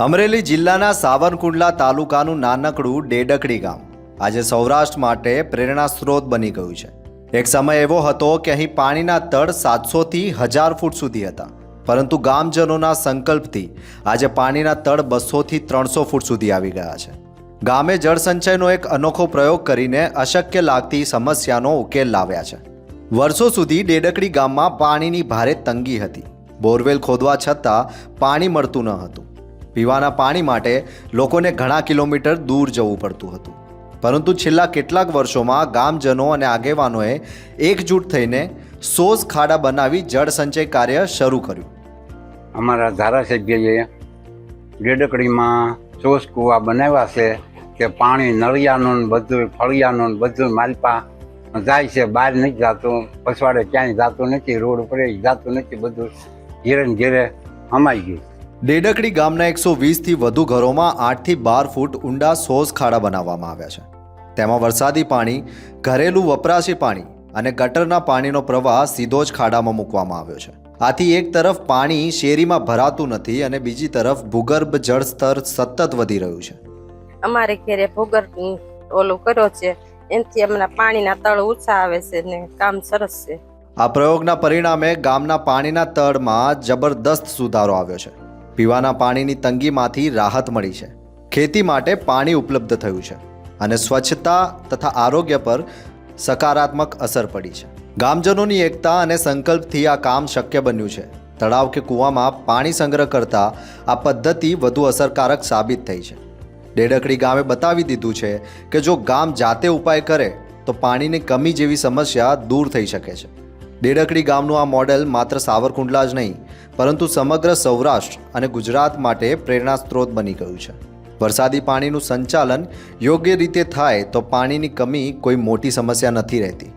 અમરેલી જિલ્લાના સાવરકુંડલા તાલુકાનું નાનકડું ડેડકડી ગામ. આજે સૌરાષ્ટ્ર માટે પ્રેરણા સ્ત્રોત બની ગયું છે. એક સમય એવો હતો કે અહીં પાણીના તળ સાતસોથી હજાર ફૂટ સુધી હતા. પરંતુ ગામજનોના સંકલ્પથી આજે પાણીના તળ બસોથી ત્રણસો ફૂટ સુધી આવી ગયા છે. ગામે જળસંચયનો એક અનોખો પ્રયોગ કરીને અશક્ય લાગતી સમસ્યાનો ઉકેલ લાવ્યા છે. વર્ષો સુધી ડેડકડી ગામમાં પાણીની ભારે તંગી હતી. બોરવેલ ખોદવા છતાં પાણી મળતું ન હતું. પીવાના પાણી માટે લોકોને ઘણા કિલોમીટર દૂર જવું પડતું હતું. પરંતુ છેલ્લા કેટલાક વર્ષોમાં ગામજનો અને આગેવાનોએ એકજૂટ થઈને સોઝ ખાડા બનાવી જળ સંચય કાર્ય શરૂ કર્યું. અમારા ધારાસભ્યએ ગેડકડીમાં ચોસ કૂવા બનાવ્યા છે કે પાણી નળિયાનું બધું, ફળિયાનું બધું માલપા જાય છે, બહાર નથી જતું, પછવાડે ક્યાંય જતું નથી, રોડ ઉપર જતું નથી, બધું ઘેરે ઘેરે અમાઈ ગયું ડેડકડી ગામના એકસો વીસથી વધુ ઘરોમાં આઠથી બાર ફૂટ ઊંડા સોઝ ખાડા બનાવવામાં આવ્યા છે. તેમાં વરસાદી પાણી ઘરેલું વપરાશી પાણી અને ગટરના પાણીનો પ્રવાહ સીધો જ ખાડામાં મૂકવામાં આવ્યો છે. આથી એક તરફ પાણી શેરીમાં ભરાતું નથી અને બીજી તરફ ભૂગર્ભ જળ સ્તર સતત વધી રહ્યું છે. અમારે ઘેરે ભૂગર્ભ ઓલું કર્યો છે. એનાથી અમને પાણીના તળ ઓછા આવે છે ને કામ સરસ છે. આ પ્રયોગના પરિણામે ગામના પાણીના તળમાં જબરદસ્ત સુધારો આવ્યો છે. પીવાના પાણીની તંગીમાંથી રાહત મળી છે. ખેતી માટે પાણી ઉપલબ્ધ થયું છે અને સ્વચ્છતા તથા આરોગ્ય પર સકારાત્મક અસર પડી છે. ગામજનોની એકતા અને સંકલ્પથી આ કામ શક્ય બન્યું છે. તળાવ કે કૂવામાં પાણી સંગ્રહ કરતા આ પદ્ધતિ વધુ અસરકારક સાબિત થઈ છે. ડેડકડી ગામે બતાવી દીધું છે કે જો ગામ જાતે ઉપાય કરે, તો પાણીની કમી જેવી સમસ્યા દૂર થઈ શકે છે. ડેડકડી ગામનું આ મોડેલ માત્ર સાવરકુંડલા જ નહીં, પરંતુ સમગ્ર સૌરાષ્ટ્ર અને ગુજરાત માટે પ્રેરણા સ્ત્રોત બની ગયું છે. વરસાદી પાણીનું સંચાલન યોગ્ય રીતે થાય તો પાણીની કમી કોઈ મોટી સમસ્યા નથી રહેતી.